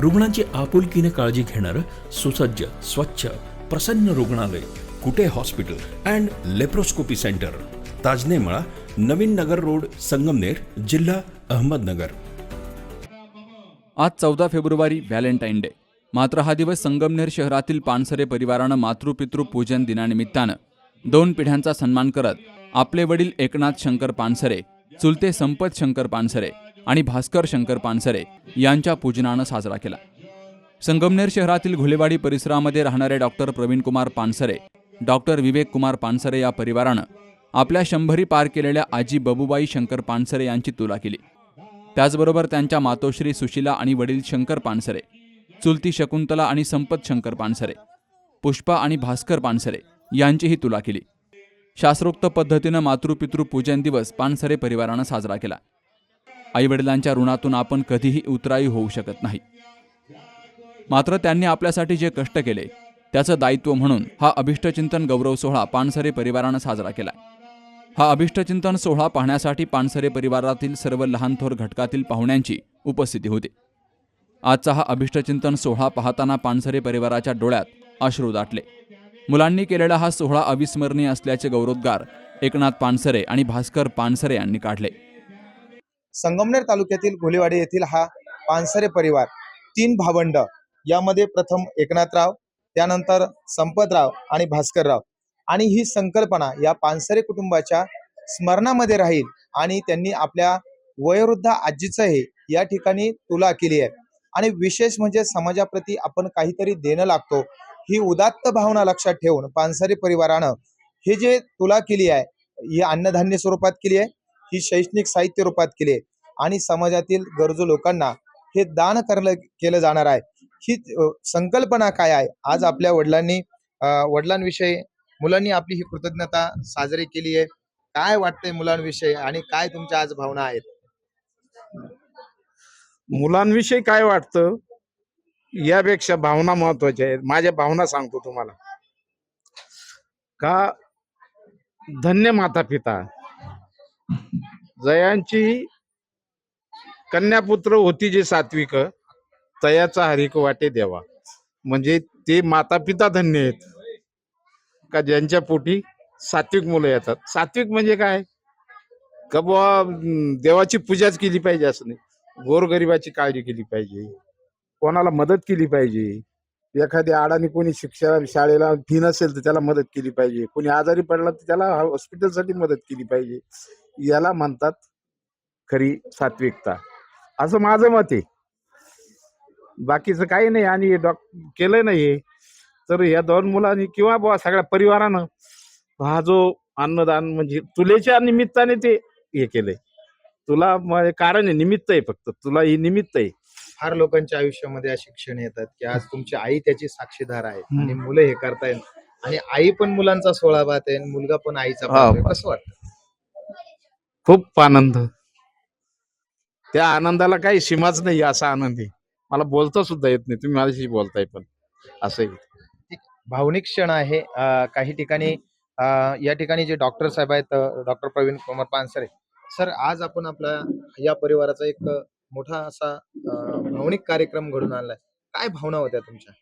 रुग्णांची आपुलकीने काळजी घेणारं सुसज्ज स्वच्छ प्रसन्न रुग्णालय Kute hospital and laparoscopy centre. Tajnemala Navin Nagar road Sangamner जिल्हा अहमदनगर. आज चौदा फेब्रुवारी व्हॅलेंटाईन डे. मात्र हा दिवस संगमनेर शहरातील पानसरे परिवारानं मातृपितृ पूजन दिनानिमित्तानं दोन पिढ्यांचा सन्मान करत आपले वडील एकनाथ शंकर पानसरे चुलते संपत शंकर पानसरे आणि भास्कर शंकर पानसरे यांच्या पूजनानं साजरा केला. संगमनेर शहरातील घुलेवाडी परिसरामध्ये राहणारे डॉक्टर प्रवीणकुमार पानसरे डॉक्टर विवेक कुमार पानसरे या परिवारानं आपल्या शंभरी पार केलेल्या आजी बबुबाई शंकर पानसरे यांची तुला केली. त्याचबरोबर त्यांच्या मातोश्री सुशिला आणि वडील शंकर पानसरे चुलती शकुंतला आणि संपत शंकर पानसरे पुष्पा आणि भास्कर पानसरे यांचीही तुला केली. शास्त्रोक्त पद्धतीनं मातृपितृ पूजन दिवस पानसरे परिवारानं साजरा केला. आईवडिलांच्या ऋणातून आपण कधीही उतराई होऊ शकत नाही. मात्र त्यांनी आपल्यासाठी जे कष्ट केले त्याचं दायित्व म्हणून हा अभिष्टचिंतन गौरव सोहळा पानसरे परिवारानं साजरा केला. हा अभिष्टचिंतन सोहळा पाहण्यासाठी पानसरे परिवारातील सर्व लहान थोर घटकातील पाहुण्यांची उपस्थिती होती. आजचा हा अभिष्टचिंतन सोहळा पाहताना पानसरे परिवाराच्या डोळ्यात अश्रू दाटले. मुलांनी केलेला हा सोहळा अविस्मरणीय असल्याचे गौरवोद्गार एकनाथ पानसरे आणि भास्कर पानसरे यांनी काढले. संगमनेर तालुक्यातील घोलेवाडी येथील हा पानसरे परिवार तीन भावंड यामध्ये प्रथम एकनाथराव त्यानंतर संपतराव आणि भास्करराव. आणि ही संकल्पना या पानसरे कुटुंबाच्या स्मरणामध्ये राहील आणि त्यांनी आपल्या वयोवृद्ध आजीचं हे या ठिकाणी तुला केली आहे. आणि विशेष म्हणजे समाजाप्रती आपण काहीतरी देणं लागतो ही उदात्त भावना लक्षात ठेवून पानसरे परिवारानं हे जे तुला केली आहे ही अन्नधान्य स्वरूपात केली आहे ही शैक्षणिक साहित्य रूपात केली आणि समाजातील गरजू लोकांना हे दान करलं केलं जाणार आहे. ही संकल्पना काय आहे? आज आपल्या वडिलांनी वडिलांविषयी मुलांनी आपली ही कृतज्ञता साजरी केली आहे. काय वाटतंय मुलांविषयी आणि काय तुमच्या आज भावना आहेत? मुलांविषयी काय वाटतं? यापेक्षा भावना महत्त्वाच्या आहेत. माझ्या भावना सांगतो तुम्हाला. का धन्य माता पिता जयांची कन्यापुत्र होती जे सात्विक तयाचा हरिक वाटे देवा. म्हणजे ते माता पिता धन्य आहेत. का ज्यांच्या पोटी सात्विक मुलं येतात. सात्विक म्हणजे काय? का बुवा देवाची पूजाच केली पाहिजे असं नाही. गोरगरिबाची काळजी केली पाहिजे. कोणाला मदत केली पाहिजे. एखाद्या अडाणी कोणी शिक्षण शाळेला फी नसेल तर त्याला मदत केली पाहिजे. कोणी आजारी पडला तर त्याला हॉस्पिटलसाठी मदत केली पाहिजे. याला म्हणतात खरी सात्विकता. असं माझं मत आहे. बाकीचं काही नाही आणि डॉक केलं नाही हे तर या दोन मुलांनी किंवा बुवा सगळ्या परिवारानं हा जो अन्नदान म्हणजे तुलेच्या निमित्ताने ते हे केलंय. तुला म्हणजे कारण आहे निमित्त आहे फक्त. तुला ही निमित्त आहे. फार लोकांच्या आयुष्यामध्ये अशी क्षण येतात की आज तुमची आई त्याची साक्षीदार आहे आणि मुलं हे करतायत आणि आई पण मुलांचा सोळा बात आहे आणि मुलगा पण आईचा हा, कसं वाटतं? खूप आनंद. त्या आनंदाला काही सीमाच नाही असा आनंद. आहे मला बोलता सुद्धा येत नाही. तुम्ही माझ्याशी बोलताय पण. असं आहे. भावनिक क्षण आहे. अं, काही ठिकाणी अं, या ठिकाणी जे डॉक्टर साहेब आहेत डॉक्टर प्रवीण कुमार पानसरे. सर आज आपण आपल्या या परिवाराचा एक मोठा असा भावनिक कार्यक्रम घडून आणलाय. काय भावना होत्या तुमच्या?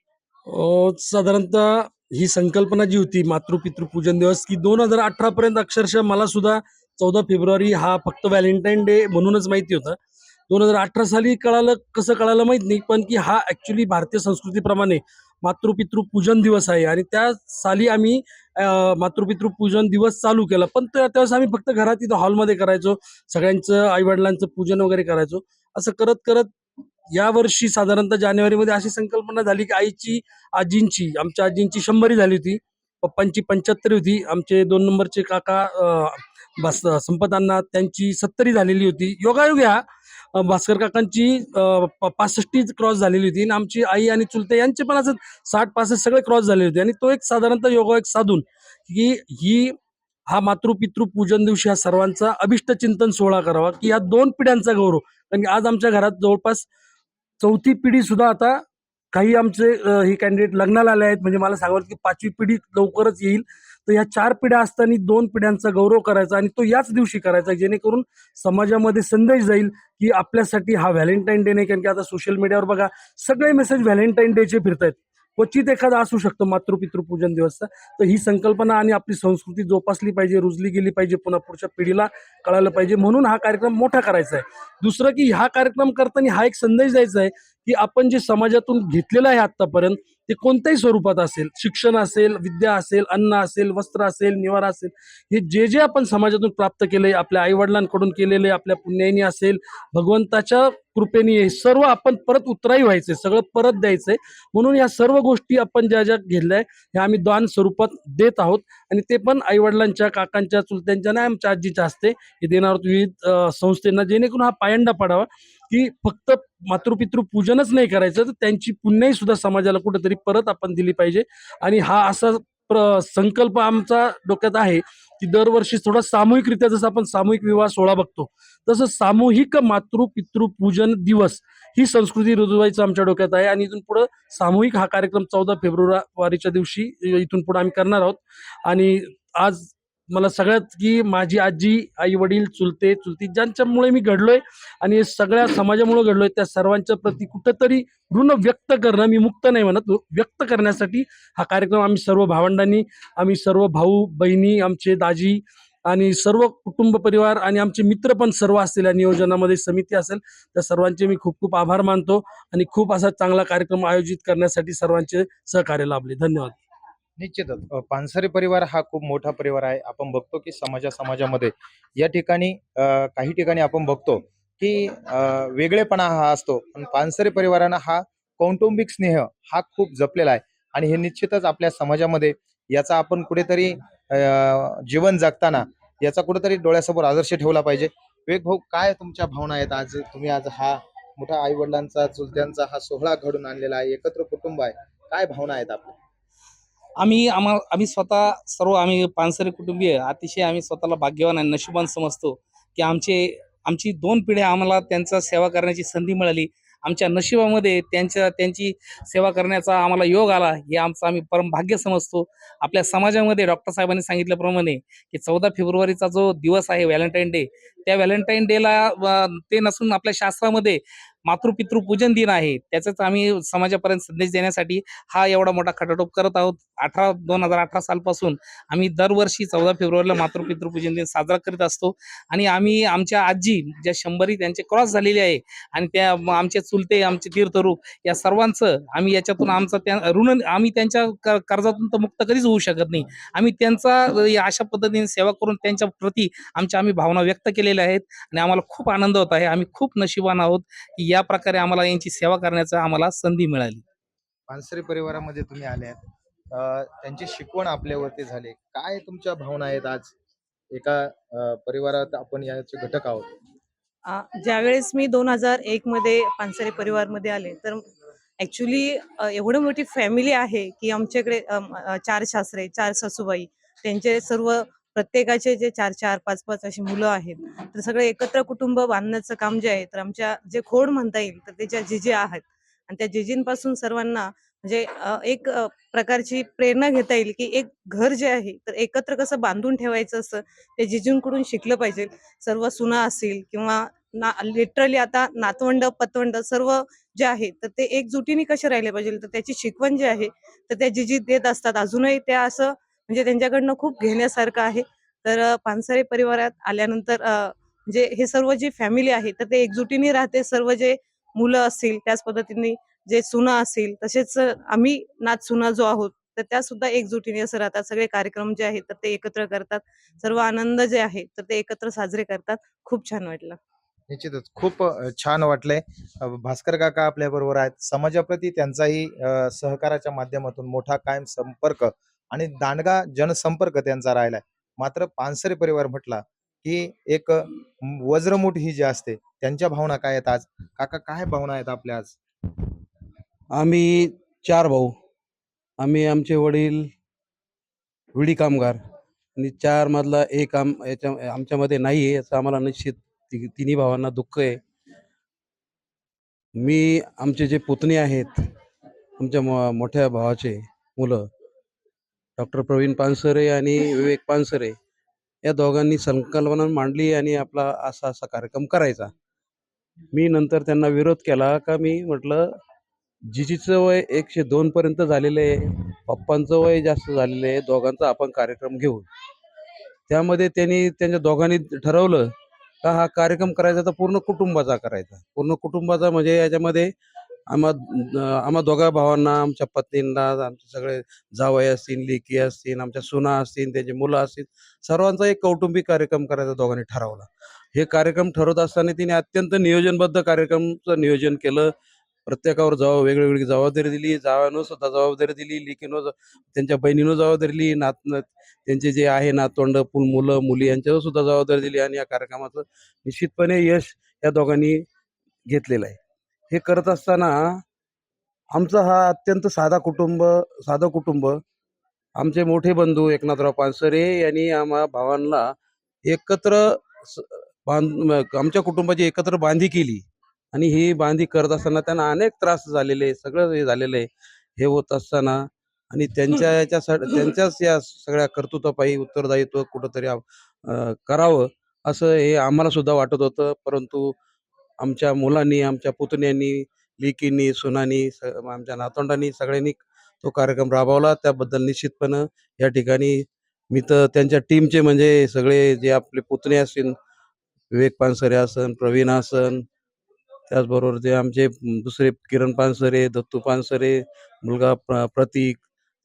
साधारणतः ही संकल्पना जी होती मातृपितृ पूजन दिवस की दोन हजार अठरा पर्यंत अक्षरशः मला सुद्धा चौदा फेब्रुवारी हा फक्त व्हॅलेंटाईन डे म्हणूनच माहिती होता. दोन हजार अठरा साली कळालं कसं कळालं माहीत नाही पण की हा ऍक्च्युली भारतीय संस्कृतीप्रमाणे मातृपितृ पूजन दिवस आहे. आणि त्या साली आम्ही मातृपितृ पूजन दिवस चालू केला. पण त्यावेळेस आम्ही फक्त घरात तिथं हॉलमध्ये करायचो सगळ्यांचं आईवडिलांचं पूजन वगैरे करायचो. असं करत करत या वर्षी साधारणतः जानेवारीमध्ये अशी संकल्पना झाली की आईची आजींची आमच्या आजींची शंभरी झाली होती. पप्पांची पंच्याहत्तरी होती. आमचे दोन नंबरचे काका भास बस संपतांना त्यांची सत्तरी झालेली होती. योगायोग ह्या भास्कर काकांची पासष्टी क्रॉस झालेली होती. आणि आमची आई आणि चुलते यांचे पण असं साठ पासष्ट सगळे क्रॉस झाले होते. आणि तो एक साधारणतः योगायोग साधून की ही हा मातृपितृ पूजन दिवशी हा सर्वांचा अभिष्ट चिंतन सोहळा करावा की या दोन पिढ्यांचा गौरव. कारण की आज आमच्या घरात जवळपास चौथी पिढी सुद्धा आता काही आमचे हे कॅन्डिडेट लग्नाला आले आहेत. म्हणजे मला सांगावं की पाचवी पिढी लवकरच येईल. तर या चार पिढ्या असताना दोन पिढ्यांचा गौरव करायचा आणि तो याच दिवशी करायचा जेणेकरून समाजामध्ये संदेश जाईल की आपल्यासाठी हा व्हॅलेंटाईन डे नाही. कारण की आता सोशल मीडियावर बघा सगळे मेसेज व्हॅलेंटाईन डेचे फिरतायत. क्वचित एखादा असू शकतो मातृपितृ पूजन दिवसचा तर ही संकल्पना आणि आपली संस्कृती जोपासली पाहिजे रुजली गेली पाहिजे पुन्हा पुढच्या पिढीला कळायला पाहिजे. म्हणून हा कार्यक्रम मोठा करायचा आहे. दुसरं की हा कार्यक्रम करताना हा एक संदेश द्यायचा आहे की आपण जे समाजातून घेतलेलं आहे आतापर्यंत ते कोणत्याही स्वरूपात असेल शिक्षण असेल विद्या असेल अन्न असेल वस्त्र असेल निवारा असेल हे जे जे आपण समाजातून प्राप्त केले आपल्या आईवडिलांकडून केलेले आपल्या पुण्याने असेल भगवंताच्या कृपेने हे सर्व आपण परत उतराई व्हायचे सगळं परत द्यायचंय. म्हणून या सर्व गोष्टी आपण ज्या ज्या घेतल्या ह्या आम्ही दान स्वरूपात देत आहोत. आणि ते पण आईवडिलांच्या काकांच्या चुलत्यांच्या नाही आमच्या आजीच्या हस्ते हे देणार विविध संस्थेना संस्थेंना जेणेकरून हा पायंडा पडावा. की फक्त मातृपितृ पूजनच नाही करायचं तर त्यांची पुण्याही सुद्धा समाजाला कुठेतरी परत आपण दिली पाहिजे. आणि हा असा प्र संकल्प आमचा डोक्यात आहे की दरवर्षी थोडा सामूहिकरित्या जसं आपण सामूहिक विवाह सोहळा बघतो तसं सामूहिक मातृ पितृ पूजन दिवस ही संस्कृती रुजवायचं आमच्या डोक्यात आहे. आणि इथून पुढं सामूहिक हा कार्यक्रम चौदा फेब्रुवारीच्या दिवशी इथून पुढे आम्ही करणार आहोत. आणि आज मला सगळ्यात की माझी आजी आई वडील चुलते चुलती ज्यांच्यामुळे मी घडलोय आणि सगळ्या समाजामुळे घडलोय त्या सर्वांच्या प्रती कुठंतरी ऋण व्यक्त करणं मी मुक्त नाही म्हणत व्यक्त करण्यासाठी हा कार्यक्रम आम्ही सर्व भावंडांनी आम्ही सर्व भाऊ बहिणी आमचे दाजी आणि सर्व कुटुंब परिवार आणि आमचे मित्र पण सर्व असतील या नियोजनामध्ये समिती असेल त्या सर्वांचे मी खूप खूप आभार मानतो आणि खूप असा चांगला कार्यक्रम आयोजित करण्यासाठी सर्वांचे सहकार्य लाभले. धन्यवाद. निश्चितच. अ, पानसरे परिवार हा खूप मोठा परिवार आहे. आपण बघतो की समाजा समाजामध्ये या ठिकाणी अ, काही ठिकाणी आपण बघतो की अ, वेगळेपणा हा असतो. पण पानसरे परिवारानं हा कौटुंबिक स्नेह हा खूप जपलेला आहे. आणि हे निश्चितच आपल्या समाजामध्ये याचा आपण कुठेतरी अ, जीवन जगताना याचा कुठेतरी डोळ्यासमोर आदर्श ठेवला पाहिजे. विवेक भाऊ काय तुमच्या भावना आहेत? आज तुम्ही आज हा मोठा आई वडिलांचा चुलत्यांचा हा सोहळा घडून आणलेला आहे. एकत्र कुटुंब आहे. काय भावना आहेत आपल्या? आम्ही आम्हा आम्ही स्वतः सर्व आम्ही पानसरे कुटुंबीय अतिशय आम्ही स्वतःला भाग्यवान आणि नशिबान समजतो की आमचे आमची दोन पिढ्या आम्हाला त्यांचा सेवा करण्याची संधी मिळाली. आमच्या नशिबामध्ये त्यांच्या त्यांची सेवा करण्याचा आम्हाला योग आला हे आमचं आम्ही परम भाग्य समजतो. आपल्या समाजामध्ये डॉक्टर साहेबांनी सांगितल्याप्रमाणे की चौदा फेब्रुवारीचा जो दिवस आहे व्हॅलेंटाईन डे त्या व्हॅलेंटाईन डेला ते नसून आपल्या शास्त्रामध्ये मातृपितृ पूजन दिन आहे. त्याचाच आम्ही समाजापर्यंत संदेश देण्यासाठी हा एवढा मोठा खटाटोप करत आहोत. अठरा दोन हजार अठरा सालपासून आम्ही दरवर्षी चौदा फेब्रुवारीला मातृपितृ पूजन दिन साजरा करीत असतो. आणि आम्ही आमच्या आजी ज्या शंभरी त्यांचे क्रॉस झालेले आहे आणि त्या आमचे चुलते आमचे तीर्थरूप या सर्वांचं आम्ही याच्यातून आमचं त्या ऋण आम्ही त्यांच्या कर्जातून तर मुक्त कधीच होऊ शकत नाही. आम्ही त्यांचा या अशा पद्धतीने सेवा करून त्यांच्या प्रती आमच्या आम्ही भावना व्यक्त केलेल्या आहेत. आणि आम्हाला खूप आनंद होत आहे. आम्ही खूप नशिबान आहोत की या प्रकारे आम्हाला यांची सेवा करण्याचा आम्हाला संधी मिळाली. पानसरे परिवारामध्ये तुम्ही आले आहेत. अ, त्यांची शिकवण आपल्यावरती झाली. काय तुमच्या भावना आहेत आज? एका परिवारात आपण याचे घटक आहोत. ज्यावेळेस मी दोन हजार एक मध्ये पानसरे परिवारमध्ये आले तर ऍक्च्युली एवढं मोठी फॅमिली आहे की आमच्याकडे चार सासरे चार सासूबाई त्यांचे सर्व प्रत्येकाचे जे चार चार पाच पाच अशी मुलं आहेत तर सगळे एकत्र कुटुंब बांधण्याचं काम जे आहे तर आमच्या जे खोड म्हणता येईल तर त्याच्या जिजे आहेत. आणि त्या जिजींपासून सर्वांना म्हणजे एक प्रकारची प्रेरणा घेता येईल की एक घर जे आहे तर एकत्र कसं बांधून ठेवायचं असं ते जिजूंकडून शिकलं पाहिजे. सर्व सुना असतील किंवा ना लिटरली आता नातवंड पतवंड सर्व जे आहे तर ते एकजुटीने कसे राहिले पाहिजे तर त्याची शिकवण जी आहे तर त्या जिजी देत असतात. अजूनही त्या असं म्हणजे त्यांच्याकडनं खूप घेण्यासारखं आहे. तर पानसरे परिवारात आल्यानंतर म्हणजे हे सर्व जी फॅमिली आहे तर ते एकजुटीने राहते. सर्व जे मुलं असतील त्याच पद्धतीने जे सुना असतील तसेच आम्ही नाच सुना जो आहोत तर त्या सुद्धा एकजुटीने असं राहतात. सगळे कार्यक्रम जे आहेत तर ते एकत्र करतात. सर्व आनंद जे आहे तर ते एकत्र साजरे करतात. खूप छान वाटलं. निश्चितच. खूप छान वाटलंय. भास्कर काका आपल्या बरोबर आहेत. समाजाप्रती त्यांचाही सहकाराच्या माध्यमातून मोठा कायम संपर्क आणि दांडगा जनसंपर्क त्यांचा राहिलाय. मात्र पानसरे परिवार म्हटला की एक वज्रमुठ ही जी असते त्यांच्या भावना काय आहेत आज? काका काय भावना आहेत आपल्या आज? आम्ही चार भाऊ. आम्ही आमचे वडील विडी कामगार आणि चार मधला एक आम याच्या आमच्यामध्ये नाही आहे याचं आम्हाला निश्चित ति- तिन्ही भावांना दुःख आहे. मी आमचे जे पुतणे आहेत आमच्या मो मोठ्या भावाचे मुलं डॉक्टर प्रवीण पानसरे आणि विवेक पानसरे या दोघांनी संकल्पना मांडली आणि आपला असा असा कार्यक्रम करायचा. मी नंतर त्यांना विरोध केला का मी म्हटलं जिजीचं वय एकशे दोन पर्यंत झालेलं आहे. पप्पांचं वय जास्त झालेलं आहे. दोघांचा आपण कार्यक्रम घेऊ. त्यामध्ये त्यांनी त्यांच्या दोघांनी ठरवलं का हा कार्यक्रम करायचा तर पूर्ण कुटुंबाचा करायचा. पूर्ण कुटुंबाचा म्हणजे याच्यामध्ये आम्हा आम्हा दोघा भावांना आमच्या पत्नींना आमचे सगळे जावई असतील लेकी असतील आमच्या सुना असतील त्यांची मुलं असतील सर्वांचा एक कौटुंबिक कार्यक्रम करायचा दोघांनी ठरवला. हे कार्यक्रम ठरवत असताना तिने अत्यंत नियोजनबद्ध कार्यक्रमचं नियोजन केलं. प्रत्येकावर जबाब वेगवेगळी जबाबदारी दिली. जावानं स्वतः जबाबदारी दिली. लेकीनं त्यांच्या बहिणीनं जबाबदारी दिली. नात त्यांचे जे आहे नातवंड पुल मुलं मुली यांच्यावर सुद्धा जबाबदारी दिली. आणि या कार्यक्रमाचं निश्चितपणे यश या दोघांनी घेतलेलं आहे. हे करत असताना आमचा हा अत्यंत साधा कुटुंब साधं कुटुंब आमचे मोठे बंधू एकनाथराव पानसरे यांनी आम्हा भावांना एकत्र बांध आमच्या कुटुंबाची एकत्र बांधी केली. आणि ही बांधी करत असताना त्यांना अनेक त्रास झालेले सगळं हे झालेलं आहे हे होत असताना. आणि त्यांच्या याच्यासाठी त्यांच्याच या सगळ्या कर्तृत्वापायी उत्तरदायित्व कुठंतरी करावं असं हे आम्हाला सुद्धा वाटत होतं. परंतु आमच्या मुलांनी आमच्या पुतण्यांनी लिकींनी सुनानी स आमच्या नातवंडांनी सगळ्यांनी तो कार्यक्रम राबवला. त्याबद्दल निश्चितपणं या ठिकाणी मी तर त्यांच्या टीमचे म्हणजे सगळे जे आपले पुतणे असतील विवेक पानसरे असन प्रवीण असन त्याचबरोबर जे आमचे दुसरे किरण पानसरे दत्तू पानसरे मुलगा प्र प्रतीक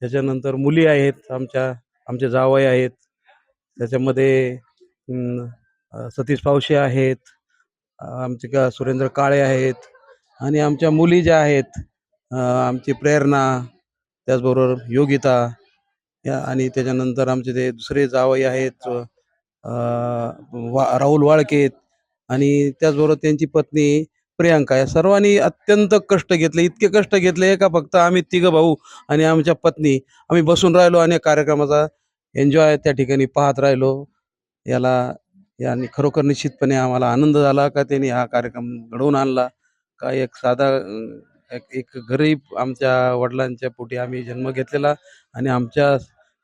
त्याच्यानंतर मुली आहेत आमच्या आमचे जावई आहेत. त्याच्यामध्ये सतीश पावशे आहेत. आमचे का सुरेंद्र काळे आहेत आणि आमच्या मुली ज्या आहेत आमची प्रेरणा त्याचबरोबर योगिता या आणि त्याच्यानंतर आमचे ते दुसरे जावई आहेत वा राहुल वाळकेत आणि त्याचबरोबर त्यांची पत्नी प्रियांका या सर्वांनी अत्यंत कष्ट घेतले इतके कष्ट घेतले का फक्त आम्ही तिघं भाऊ आणि आमच्या पत्नी. आम्ही बसून राहिलो आणि या कार्यक्रमाचा एन्जॉय त्या ठिकाणी पाहत राहिलो. याला याने खरोखर निश्चितपणे आम्हाला आनंद झाला का त्यांनी हा कार्यक्रम घडवून आणला का एक साधा एक एक गरीब आमच्या वडिलांच्या पोटी आम्ही जन्म घेतलेला आणि आमच्या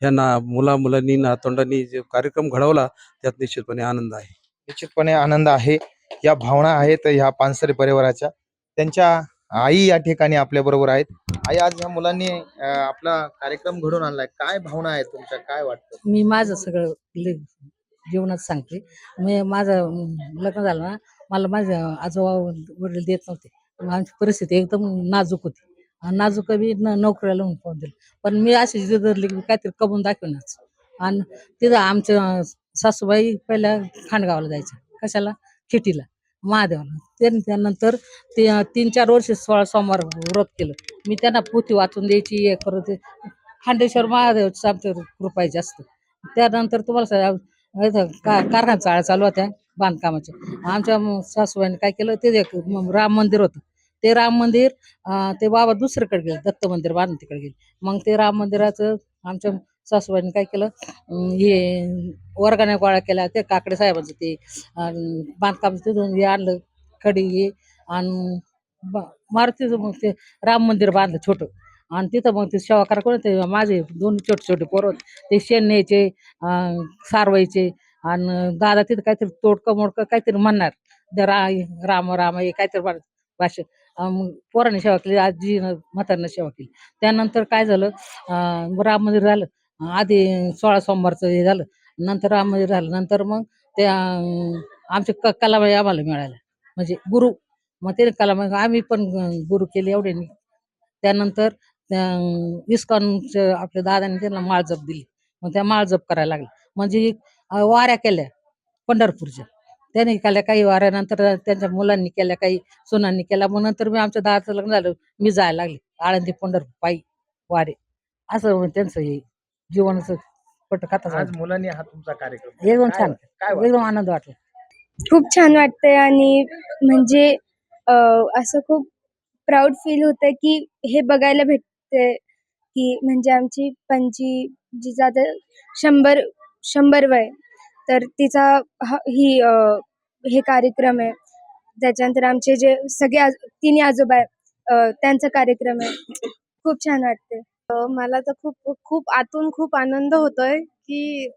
ह्या ना मुला मुलांनी नातवंडांनी जे कार्यक्रम घडवला त्यात निश्चितपणे आनंद आहे. निश्चितपणे आनंद आहे. या भावना आहेत ह्या पानसरे परिवाराच्या. त्यांच्या आई या ठिकाणी आपल्या बरोबर आहेत. आई आज ह्या मुलांनी अं, आपला कार्यक्रम घडून आणलाय. काय भावना आहेत तुमच्या? काय वाटतं? मी माझं सगळं जीवनात सांगते. मी माझं लग्न झालं ना मला माझ्या आजोबा वडील देत नव्हते. आमची परिस्थिती एकदम नाजूक होती. नाजूक मी न- नोकरीला होऊन पाहून दिलं. पण मी अशी जिद्द धरली की काहीतरी कमवून दाखवणार आणि तिथं आमच्या सासूबाई पहिल्या खांडगावला जायच्या. कशाला? खिटीला. महादेवाला. त्यांनी त्यानंतर ते तीन चार वर्ष सोळा सोमवार व्रत केलं. मी त्यांना पोथी वाचून द्यायची हे करत खांडेश्वर महादेवचं आमच्या कृपा जास्त. त्यानंतर तुम्हाला कारखाना चाळ चालू होत्या बांधकामाच्या. आमच्या सासूबाईने काय केलं ते एक राम मंदिर होतं ते राम मंदिर ते बाबा दुसरीकडे गेले दत्त मंदिर बांधून तिकडे गेले. मग ते राम मंदिराचं आमच्या सासूबाईने काय केलं हे वर्गाने गोळा केला ते काकडे साहेबांचं ते बांधकाम तिथून हे आणलं खडी हे आणि मारुतीचं मग ते राम मंदिर बांधलं छोटं. आणि तिथं मग ते सेवा करा कोण ते माझे दोन छोटे छोटे पोरं होते. ते शेण न्यायचे सारवायचे आणि दादा तिथं काहीतरी तोडकं मोडकं काहीतरी म्हणणार. रा राम राम हे काहीतरी भाषण भाषा मग पोराने सेवा केली आजी म्हातारनं सेवा केली. त्यानंतर काय झालं? राम मंदिर झालं. आधी सोळा सोमवारचं हे झालं. नंतर राम मंदिर झालं. नंतर मग त्या आमचे क कलाबाई आम्हाला मिळाल्या. म्हणजे गुरु. मग ते कलाबाई आम्ही पण गुरु केले एवढे. त्यानंतर इस्कॉनचे आपल्या दादाने त्यांना माळजप दिली. मग त्या माळजप करायला लागल्या. म्हणजे वाऱ्या केल्या पंढरपूरच्या. त्याने केल्या काही वाऱ्यानंतर त्यांच्या मुलांनी केल्या काही सुनांनी केल्या. मग नंतर मी आमच्या दादाचं लग्न झालं मी जायला लागले. आळंदी पंढरपूर पायी वारे. असं त्यांचं हे जीवनाचं आज मुलांनी हा तुमचा कार्यक्रम एकदम छान? एकदम आनंद वाटला. खूप छान वाटतंय आणि म्हणजे अं, असं खूप प्राऊड फील होतंय की हे बघायला शकते की म्हणजे आमची पंची जिचा आता शंभर शंभर वय तर तिचा ही हे कार्यक्रम आहे. त्याच्यानंतर आमचे जे सगळे आज तिन्ही आजोबा आहे त्यांचा कार्यक्रम आहे. खूप छान वाटते मला तर खूप खूप आतून खूप आनंद होतोय की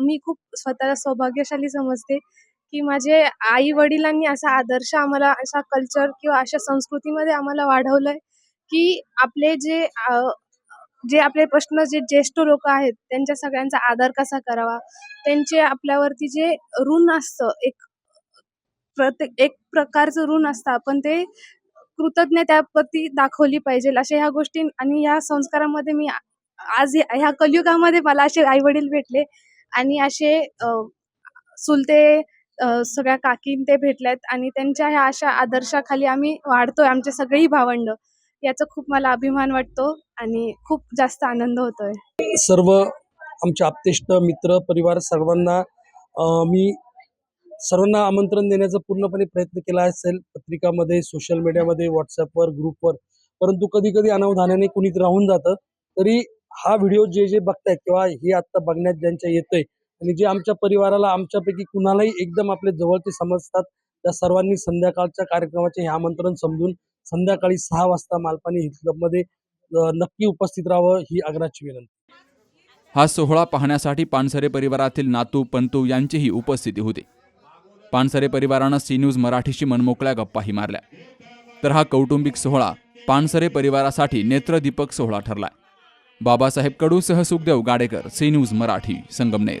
मी खूप स्वतःला सौभाग्यशाली समजते की माझे आई वडिलांनी असा आदर्श आम्हाला असा कल्चर किंवा अशा संस्कृतीमध्ये आम्हाला वाढवलंय. की आपले जे जे आपले प्रश्न जे ज्येष्ठ लोक आहेत त्यांच्या सगळ्यांचा आदर कसा करावा? त्यांचे आपल्यावरती जे ऋण असतं एक प्रत्येक एक प्रकारचं ऋण असतं आपण ते कृतज्ञताप्रती दाखवली पाहिजे अशा ह्या गोष्टी आणि ह्या संस्कारामध्ये मी आज ह्या कलियुगामध्ये मला असे आई वडील भेटले आणि असे सुलते सगळ्या काकीं ते भेटल्यात आणि त्यांच्या ह्या अशा आदर्शाखाली आम्ही वाढतोय आमचे सगळी भावंड. याचा खूप मला अभिमान वाटतो आणि खूप जास्त आनंद होतोय. सर्व आमचे आप्तेष्ट मित्र परिवार सर्वांना मी सर्वांना आमंत्रण देण्याचा पूर्णपणे प्रयत्न केला असेल पत्रिकामध्ये सोशल मीडियामध्ये व्हॉट्सअपवर ग्रुपवर परंतु कधी कधी अनावधानाने कुणी राहून जातं. तरी हा व्हिडिओ जे जे बघतायत किंवा हे आत्ता बघण्यात ज्यांच्या येतंय आणि जे आमच्या परिवाराला आमच्यापैकी कुणालाही एकदम आपले जवळचे समजतात त्या सर्वांनी संध्याकाळच्या कार्यक्रमाचे हे आमंत्रण समजून संध्याकाळी सहा वाजता मालपाणी हिल क्लबमध्ये नक्की उपस्थित राहावं ही आग्रहाची विनंती. हा सोहळा पाहण्यासाठी पानसरे परिवारातील नातू पंतू यांचीही उपस्थिती होती. पानसरे परिवारानं सी न्यूज मराठीशी मनमोकळ्या गप्पाही मारल्या. तर हा कौटुंबिक सोहळा पानसरे परिवारासाठी नेत्रदीपक सोहळा ठरलाय. बाबासाहेब कडूसह सुखदेव गाडेकर सी न्यूज मराठी संगमनेर.